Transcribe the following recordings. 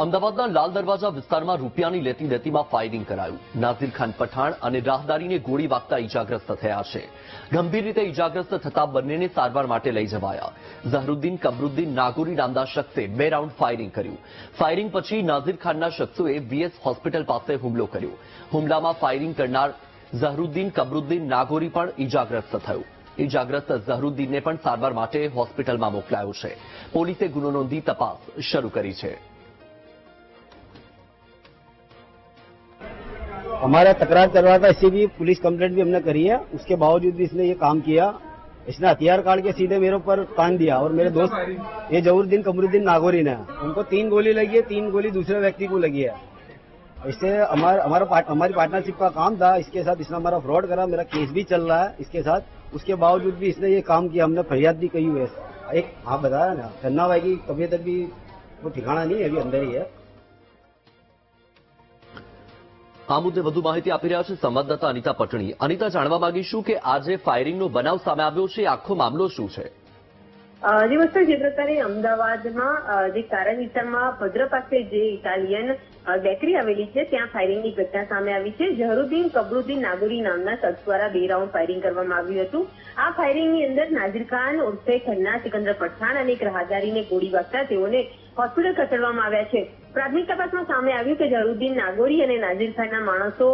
અમદાવાદના લાલ દરવાજા વિસ્તારમાં રૂપિયાની લેતી દેતીમાં ફાયરિંગ કરાયું. નાઝીર ખાન પઠાણ અને રાહદારીને ગોળી વાગતા ઇજાગ્રસ્ત થયા છે. ગંભીર રીતે ઇજાગ્રસ્ત થતા બંનેને સારવાર માટે લઈ જવાયા. ઝહરુદ્દીન, કમરુદ્દીન, નાગોરી નામના શખ્સે બે રાઉન્ડ ફાયરિંગ કર્યું. ફાયરિંગ પછી નાઝીર ખાનના શખ્સોએ વીએસ હોસ્પિટલ પાસે હુમલો કર્યો. હુમલામાં ફાયરિંગ કરનાર ઝહરુદ્દીન, કમરુદ્દીન, નાગોરી પણ ઈજાગ્રસ્ત થયું. ઇજાગ્રસ્ત ઝહરુદ્દીનને પણ સારવાર માટે હોસ્પિટલમાં મોકલાયો છે. પોલીસે ગુનો નોંધી તપાસ શરૂ કરી છે. हमारा तकरार चल रहा था, इससे भी पुलिस कंप्लेंट भी हमने करी है। उसके बावजूद भी इसने ये काम किया। इसने हथियार काट के सीधे मेरे ऊपर तान दिया और मेरे दोस्त ये जहूरुद्दीन कमरुद्दीन नागोरी ने, उनको तीन गोली लगी है, तीन गोली दूसरे व्यक्ति को लगी है। इससे हमारा हमारा पार्ट- हमारी पार्टनरशिप का काम था। इसके साथ इसने हमारा फ्रॉड करा, मेरा केस भी चल रहा है इसके साथ। उसके बावजूद भी इसने ये काम किया, हमने फरियाद भी कही हुई है। एक हाँ बताया ना, चन्ना भाई की तबीयत अभी वो ठिकाना नहीं है, अभी अंदर ही है। આ મુદ્દે વધુ માહિતી આપી રહ્યા છે સંવાદદાતા અનિતા પટણી. અનિતા જાણવા માંગીશું કે આજે ફાયરિંગનો બનાવ સામે આવ્યો છે. આખો મામલો શું છે? અ, જે પ્રકારે અમદાવાદમાં જે કારણ વિસ્તારમાં ભદ્ર પાસે જે ઇટાલિયન બેકરી આવેલી છે ત્યાં ફાયરિંગની ઘટના સામે આવી છે. ઝહરુદ્દીન કબરુદ્દીન નાગોરી નામના શખ્સ દ્વારા બે રાઉન્ડ ફાયરિંગ કરવામાં આવ્યું હતું. આ ફાયરિંગની અંદર નાઝીર ખાન ઉર્ફે ખન્ના સિકંદર પઠાણ અને એક રાહદારીને ગોળી વાગતા તેઓને હોસ્પિટલ ખસેડવામાં આવ્યા છે. પ્રાથમિક તપાસમાં સામે આવ્યું કે ઝહરુદ્દીન નાગોરી અને નાઝીર માણસો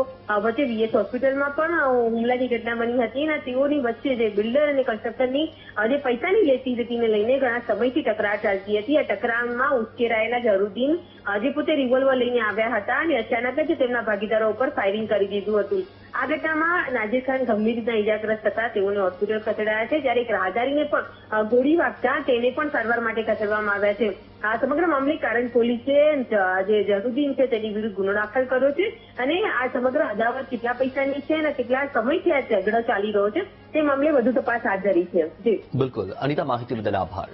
વચ્ચે વીએસ હોસ્પિટલમાં પણ હુમલાની ઘટના બની હતી અને તેઓની વચ્ચે જે બિલ્ડર અને કન્સ્ટ્રક્ટરની જે પૈસાની લેતી દેતીને લઈને ઘણા સમયથી તકરાર ચાલતી હતી. આ તકરારમાં ઉશ્કેરાયેલા ઝહરુદ્દીન અ, જે પોતે રિવોલ્વર લઈને આવ્યા હતા અને અચાનક જ તેમના ભાગીદારો ઉપર ફાયરિંગ કરી દીધું હતું. આ ઘટનામાં નાજીર ખાન ગંભીર રીતના ઇજાગ્રસ્ત થતા તેઓને હોસ્પિટલ ખસેડાયા છે. જ્યારે એક રાહદારીને પણ ગોળી વાગતા તેને પણ સારવાર માટે ખસેડવામાં આવ્યા છે. આ સમગ્ર મામલે કારણ પોલીસે જ- જે ઝહરુદ્દીન છે તેની વિરુદ્ધ ગુનો દાખલ કર્યો છે અને આ સમગ્ર અદાવત કેટલા પૈસાની છે અને કેટલા સમયથી આ ઝઘડો ચાલી રહ્યો છે તે મામલે વધુ તપાસ હાથ ધરી છે. બિલકુલ. અનિતા, માહિતી બદલ આભાર.